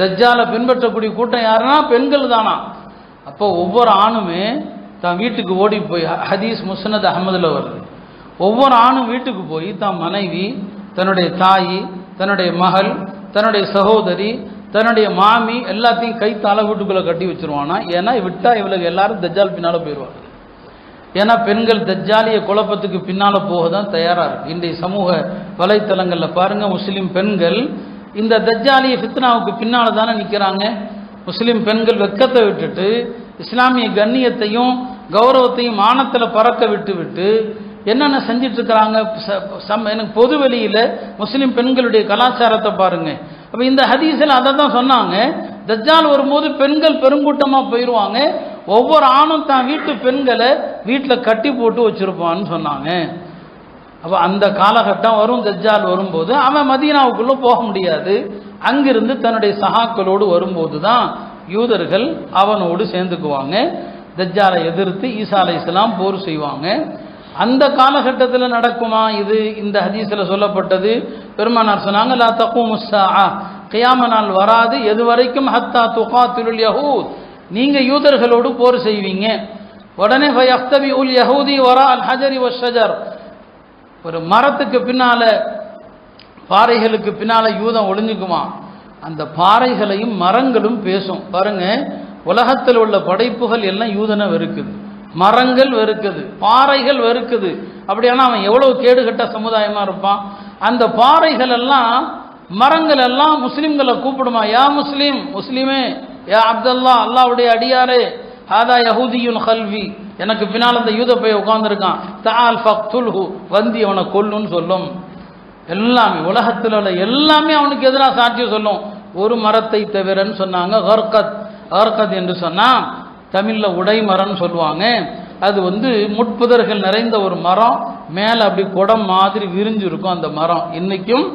தஜ்ஜாலை பின்பற்றக்கூடிய கூட்டம் யாருன்னா பெண்கள் தானா. அப்போ ஒவ்வொரு ஆணுமே தான் வீட்டுக்கு ஓடி போய் ஹதீஸ் முஸ்னத் அகமதில் வருது. ஒவ்வொரு ஆணும் வீட்டுக்கு போய் தான் மனைவி தன்னுடைய தாய் தன்னுடைய மகள் தன்னுடைய சகோதரி தன்னுடைய மாமி எல்லாத்தையும் கை தலை வீட்டுக்குள்ளே கட்டி வச்சிருவானா? ஏன்னா விட்டா இவளுக்கு எல்லாரும் தஜ்ஜால் பின்னால் போயிடுவாங்க ஏன்னா பெண்கள் தஜ்ஜாலிய குழப்பத்துக்கு பின்னால் போக தான் தயாராக இருக்கு. இன்றைய சமூக வலைத்தளங்களில் பாருங்கள் முஸ்லீம் பெண்கள் இந்த தஜ்ஜாலிய ஃபித்னாவுக்கு பின்னால் தானே நிற்கிறாங்க முஸ்லீம் பெண்கள் வெக்கத்தை விட்டுட்டு இஸ்லாமிய கண்ணியத்தையும் கௌரவத்தையும் மானத்தில் பறக்க விட்டு விட்டு என்னென்ன செஞ்சிட்டு இருக்கிறாங்க ச- சம் எனக்கு பொது வெளியில் முஸ்லீம் பெண்களுடைய கலாச்சாரத்தை பாருங்கள் அப்போ இந்த ஹதீஸில் அதை தான் சொன்னாங்க. தஜ்ஜால் வரும்போது பெண்கள் பெருங்கூட்டமாக போயிடுவாங்க ஒவ்வொரு ஆணும் தான் வீட்டு பெண்களை வீட்டில் கட்டி போட்டு வச்சுருப்பான்னு சொன்னாங்க. அப்போ அந்த காலகட்டம் வரும் தஜ்ஜால் வரும்போது அவன் மதீனாவுக்குள்ளே போக முடியாது. அங்கிருந்து தன்னுடைய சகாக்களோடு வரும்போது தான் யூதர்கள் அவனோடு சேர்ந்துக்குவாங்க. தஜ்ஜாலை எதிர்த்து ஈசா அலை இஸ்லாம் போர் செய்வாங்க. அந்த காலகட்டத்தில் நடக்குமா இது? இந்த ஹதீஸில் சொல்லப்பட்டது. பெருமானார் சொன்னாங்க லா தக்கும் கியாம நாள் வராது. எது வரைக்கும் ஹத்தா துகாத்துல் யஹூத். நீங்கள் யூதர்களோடு போர் செய்வீங்க. உடனே ஃபயஹ்தபி உல் யஹூதி வரா அல் ஹஜரி வஷஜர். ஒரு மரத்துக்கு பின்னால பாறைகளுக்கு பின்னால யூதம் ஒளிஞ்சுக்குமா? அந்த பாறைகளையும் மரங்களும் பேசும். பாருங்க உலகத்தில் உள்ள படைப்புகள் எல்லாம் யூதனை வெறுக்குது. மரங்கள் வெறுக்குது பாறைகள் வெறுக்குது. அப்படியானா அவன் எவ்வளவு கேடுகட்ட சமுதாயமா இருப்பான்? அந்த பாறைகள் எல்லாம் மரங்கள் எல்லாம் முஸ்லிம்களை கூப்பிடுமா? யா முஸ்லீம் முஸ்லீமே யா அப்துல்லா அல்லாவுடைய அடியாரே ஹாதா யஹூதியுன் கல்வி. எனக்கு பின்னால் அந்த யூத போய் உட்கார்ந்துருக்கான். தால் ஃபக்துல்ஹு. வந்தி அவனை கொல்லுன்னு சொல்லும். எல்லாமே உலகத்தில் உள்ள எல்லாமே அவனுக்கு எதிராக சாட்சியம் சொல்லும். ஒரு மரத்தை தவிரன்னு சொன்னாங்க ஹர்கத். ஹர்கத் என்று சொன்னால் தமிழில் உடைமரம்னு சொல்லுவாங்க. அது வந்து முட்புதர்கள் நிறைந்த ஒரு மரம். மேலே அப்படி குடம் மாதிரி விரிஞ்சு இருக்கும் அந்த மரம். இன்னைக்கும்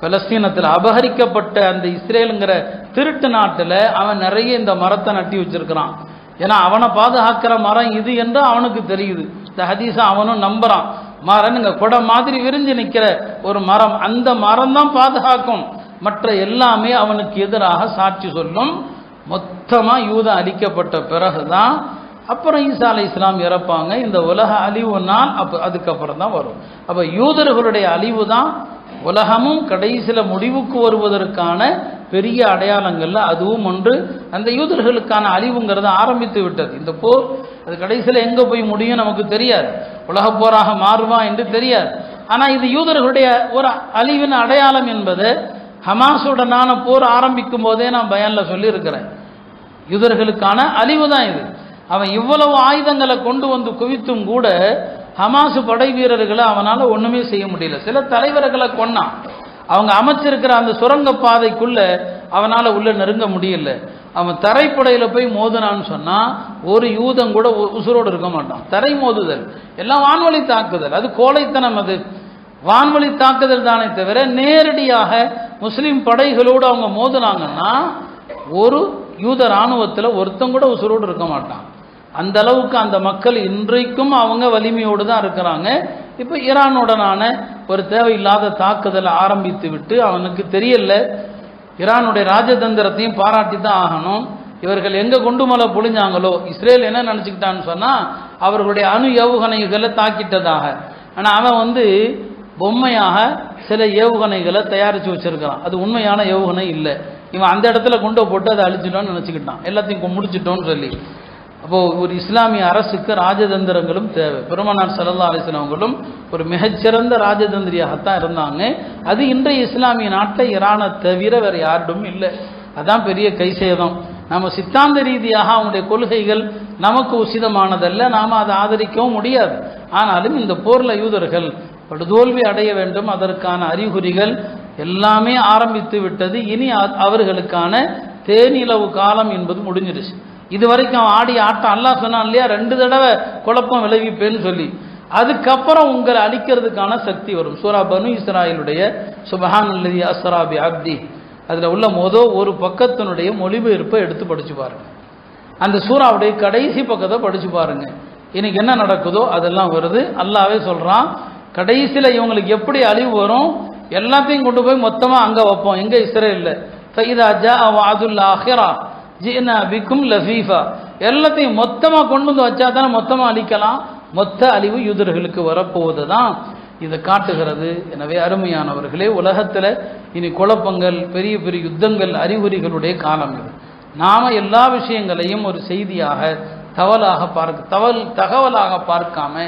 பலஸ்தீனத்தில் அபகரிக்கப்பட்ட அந்த இஸ்ரேலுங்கிற திருட்டு நாட்டில் அவன் நிறைய இந்த மரத்தை நட்டி வச்சிருக்கிறான். ஏன்னா அவனை பாதுகாக்கிற மரம் இது என்று அவனுக்கு தெரியுது. இந்த ஹதீஸை அவனும் நம்புறான். மரனுங்க கொடை மாதிரி விரிஞ்சு நிற்கிற ஒரு மரம் அந்த மரம் தான் பாதுகாக்கும். மற்ற எல்லாமே அவனுக்கு எதிராக சாட்சி சொல்லும். மொத்தமாக யூதம் அழிக்கப்பட்ட பிறகுதான் அப்புறம் ஈசா அலை இஸ்லாம் இறப்பாங்க. இந்த உலக அழிவு நாள் அப்போ அதுக்கப்புறம் தான் வரும். அப்போ யூதர்களுடைய அழிவு தான் உலகமும் கடைசியில் முடிவுக்கு வருவதற்கான பெரிய அடையாளங்கள்ல அதுவும் ஒன்று. அந்த யூதர்களுக்கான அழிவுங்கிறத ஆரம்பித்து விட்டது. இந்த போர் அது கடைசியில் எங்கே போய் முடியும் நமக்கு தெரியாது. உலக போராக மாறுமா என்று தெரியாது. ஆனால் இது யூதர்களுடைய ஒரு அழிவின் அடையாளம் என்பது ஹமாஸுடனான போர் ஆரம்பிக்கும் போதே நான் பயனில் சொல்லியிருக்கிறேன். யூதர்களுக்கான அழிவு தான் இது. அவன் இவ்வளவு ஆயுதங்களை கொண்டு வந்து குவித்தும் கூட ஹமாசு படை வீரர்களை அவனால் ஒன்றுமே செய்ய முடியல. சில தலைவர்களை கொன்னான். அவங்க அமைச்சிருக்கிற அந்த சுரங்க பாதைக்குள்ள அவனால் உள்ள நெருங்க முடியல. அவன் தரைப்படையில் போய் மோதினான்னு சொன்னால் ஒரு யூதம் கூட உ- உசுரோடு இருக்க மாட்டான். தரை மோதுதல். எல்லாம் வான்வழி தாக்குதல். அது கோழைத்தனம் அது. வான்வழி தாக்குதல் தானே தவிர நேரடியாக முஸ்லீம் படைகளோடு அவங்க மோதுனாங்கன்னா ஒரு யூத இராணுவத்தில் ஒருத்தம் கூட உசுரோடு இருக்க மாட்டான். அந்த அளவுக்கு அந்த மக்கள் இன்றைக்கும் அவங்க வலிமையோடு தான் இருக்கிறாங்க. இப்போ ஈரானுடனான ஒரு தேவையில்லாத தாக்குதலை ஆரம்பித்து விட்டு அவனுக்கு தெரியல. ஈரானுடைய ராஜதந்திரத்தையும் பாராட்டி தான் ஆகணும். இவர்கள் எங்கே குண்டுமலை பொழிஞ்சாங்களோ? இஸ்ரேல் என்ன நினச்சிக்கிட்டான்னு சொன்னால் அவர்களுடைய அணு ஏவுகணைகளை தாக்கிட்டதாக. ஆனால் அவன் வந்து பொம்மையாக சில ஏவுகணைகளை தயாரித்து வச்சிருக்கிறான். அது உண்மையான ஏவுகணை இல்லை. இவன் அந்த இடத்துல கொண்டு போட்டு அதை அழிச்சிட்டோன்னு நினச்சிக்கிட்டான். எல்லாத்தையும் முடிச்சிட்டோன்னு சொல்லி. அப்போது ஒரு இஸ்லாமிய அரசுக்கு ராஜதந்திரங்களும் தேவை. பெருமானார் ஸல்லல்லாஹு அலைஹி ஒரு மிகச்சிறந்த ராஜதந்திரியாகத்தான் இருந்தாங்க. அது இன்றைய இஸ்லாமிய நாட்டை இரானை தவிர வேறு யாரிடம் இல்லை. அதான் பெரிய கைசேதம். நம்ம சித்தாந்த ரீதியாக அவனுடைய கொள்கைகள் நமக்கு உசிதமானதல்ல. நாம் அதை ஆதரிக்கவும் முடியாது. ஆனாலும் இந்த போரில் யூதர்கள் படுதோல்வி அடைய வேண்டும். அதற்கான அறிகுறிகள் எல்லாமே ஆரம்பித்து விட்டது. இனி அ- அவர்களுக்கான தேனிலவு காலம் என்பது முடிஞ்சிருச்சு. இது வரைக்கும் அவன் ஆடி ஆட்டம் அல்லா சொன்னான் இல்லையா? ரெண்டு தடவை குழப்பம் விளைவிப்பேன்னு சொல்லி. அதுக்கப்புறம் உங்களை அழிக்கிறதுக்கான சக்தி வரும். சூரா பனு இஸ்ராயிலுடைய சுபஹான் அல்லதி அஸ்ராபி அப்தி அதில் உள்ள மொத ஒரு பக்கத்தினுடைய மொழிபெயர்ப்பை எடுத்து படிச்சு பாருங்கள் அந்த சூறாவுடைய கடைசி பக்கத்தை படிச்சு பாருங்க. இன்னைக்கு என்ன நடக்குதோ அதெல்லாம் வருது. அல்லாவே சொல்கிறான் கடைசியில் இவங்களுக்கு எப்படி அழிவு வரும்? எல்லாத்தையும் கொண்டு போய் மொத்தமாக அங்கே வைப்போம். எங்கே இஸ்ரேலில். ஃபைதா ஜா வாதுல் ஆஹிரா. ஜீனா பிக்கும் லஃபீஃபா. எல்லாத்தையும் மொத்தமாக கொண்டு வந்து வச்சா தானே மொத்தமாக அழிக்கலாம். மொத்த அழிவு யூதர்களுக்கு வரப்போவது தான் இதை காட்டுகிறது. எனவே அருமையானவர்களே உலகத்தில் இனி குழப்பங்கள் பெரிய பெரிய யுத்தங்கள் அறிகுறிகளுடைய காலம் இது. நாம எல்லா விஷயங்களையும் ஒரு செய்தியாக தவலாக பார்க்க தவல் தகவலாக பார்க்காம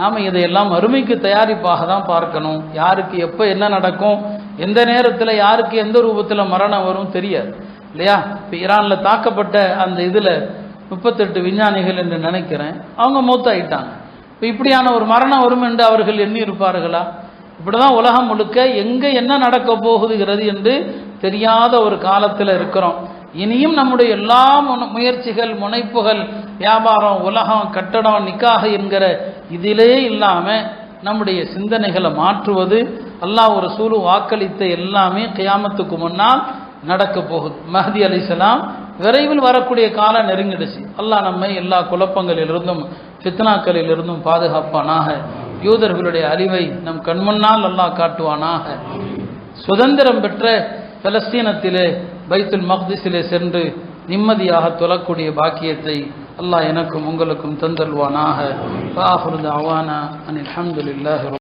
நாம் இதையெல்லாம் அருமைக்கு தயாரிப்பாக தான் பார்க்கணும். யாருக்கு எப்போ என்ன நடக்கும் எந்த நேரத்தில் யாருக்கு எந்த ரூபத்தில் மரணம் வரும் தெரியாது. இல்லையா? இப்போ ஈரானில் தாக்கப்பட்ட அந்த இதில் முப்பத்தெட்டு விஞ்ஞானிகள் என்று நினைக்கிறேன். அவங்க மூத்தாயிட்டாங்க. இப்போ இப்படியான ஒரு மரணம் வரும் என்று அவர்கள் எண்ணி இருப்பார்களா இப்படிதான் உலகம் முழுக்க எங்கே என்ன நடக்க போகுதுகிறது என்று தெரியாத ஒரு காலத்தில் இருக்கிறோம். இனியும் நம்முடைய எல்லா முயற்சிகள் முனைப்புகள் வியாபாரம் உலகம் கட்டடம் நிக்காக என்கிற இதிலே இல்லாமல் நம்முடைய சிந்தனைகளை மாற்றுவது அல்லாஹ் ஒரு சூழு வாக்களித்த எல்லாமே கியாமத்துக்கு முன்னால் நடக்க போகுது. மஹதி அலிசலாம் விரைவில் வரக்கூடிய காலம் நெருங்கிடுச்சு. அல்லாஹ் நம்மை எல்லா குழப்பங்களிலிருந்தும் ஃபித்னாக்களிலிருந்தும் பாதுகாப்பானாக யூதர்களுடைய அழிவை நம் கண்முன்னால் அல்லாஹ் காட்டுவானாக. சுதந்திரம் பெற்ற பலஸ்தீனத்திலே பைத்துல் மக்திஸிலே சென்று நிம்மதியாக தொழக்கூடிய பாக்கியத்தை அல்லாஹ் எனக்கும் உங்களுக்கும் தந்தல்வானாக அவானா அனில் அஹமதுல்லாஹ்